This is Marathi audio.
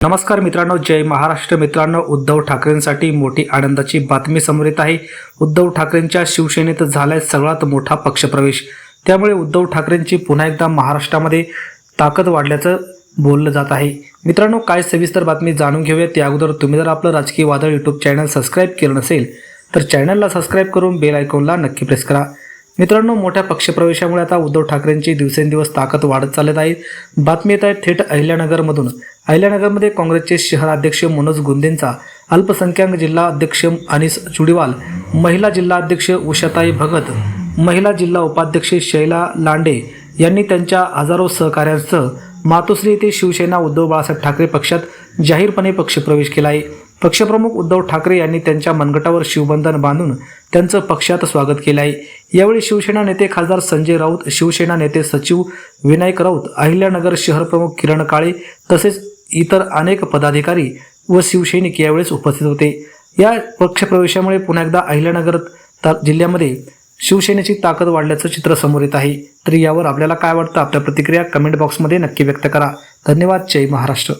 नमस्कार मित्रांनो जय महाराष्ट्र. मित्रांनो उद्धव ठाकरेंसाठी मोठी आनंदाची बातमी समोर येत आहे. उद्धव ठाकरेंच्या शिवसेनेत झालाय सगळ्यात मोठा पक्षप्रवेश. त्यामुळे उद्धव ठाकरेंची पुन्हा एकदा महाराष्ट्रामध्ये ताकद वाढल्याचं बोललं जात आहे. मित्रांनो काय सविस्तर बातमी जाणून घेऊया त्या अगोदर तुम्ही जर आपलं राजकीय वादळ यूट्यूब चॅनल सबस्क्राईब केलं नसेल तर चॅनलला सबस्क्राईब करून बेल आयकॉनला नक्की प्रेस करा. मित्रांनो मोठ्या पक्षप्रवेशामुळे आता उद्धव ठाकरेंची दिवसेंदिवस ताकद वाढत चालत आहे. बातमी येत आहे थेट अहिल्यानगरमधून. अहिल्यानगरमध्ये काँग्रेसचे शहराध्यक्ष मनोज गुंदेंचा अल्पसंख्याक जिल्हा अध्यक्ष अनिस चुडीवाल महिला जिल्हा अध्यक्ष उषाताई भगत महिला जिल्हा उपाध्यक्ष शैला लांडे यांनी त्यांच्या हजारो सहकाऱ्यांसह मातोश्री येथे शिवसेना उद्धव बाळासाहेब ठाकरे पक्षात जाहीरपणे पक्षप्रवेश केला आहे. पक्षप्रमुख उद्धव ठाकरे यांनी त्यांच्या मनगटावर शिवबंधन बांधून त्यांचं पक्षात स्वागत केलं आहे यावेळी शिवसेना नेते खासदार संजय राऊत शिवसेना नेते सचिव विनायक राऊत अहिल्यानगर शहर प्रमुख किरण काळे तसेच इतर अनेक पदाधिकारी व शिवसैनिक यावेळेस उपस्थित होते. या पक्षप्रवेशामुळे पुन्हा एकदा अहिल्यानगर जिल्ह्यामध्ये शिवसेनेची ताकद वाढल्याचं चित्र समोर येत आहे. तर यावर आपल्याला काय वाटतं? आपल्या प्रतिक्रिया कमेंट बॉक्समध्ये नक्की व्यक्त करा. धन्यवाद. जय महाराष्ट्र.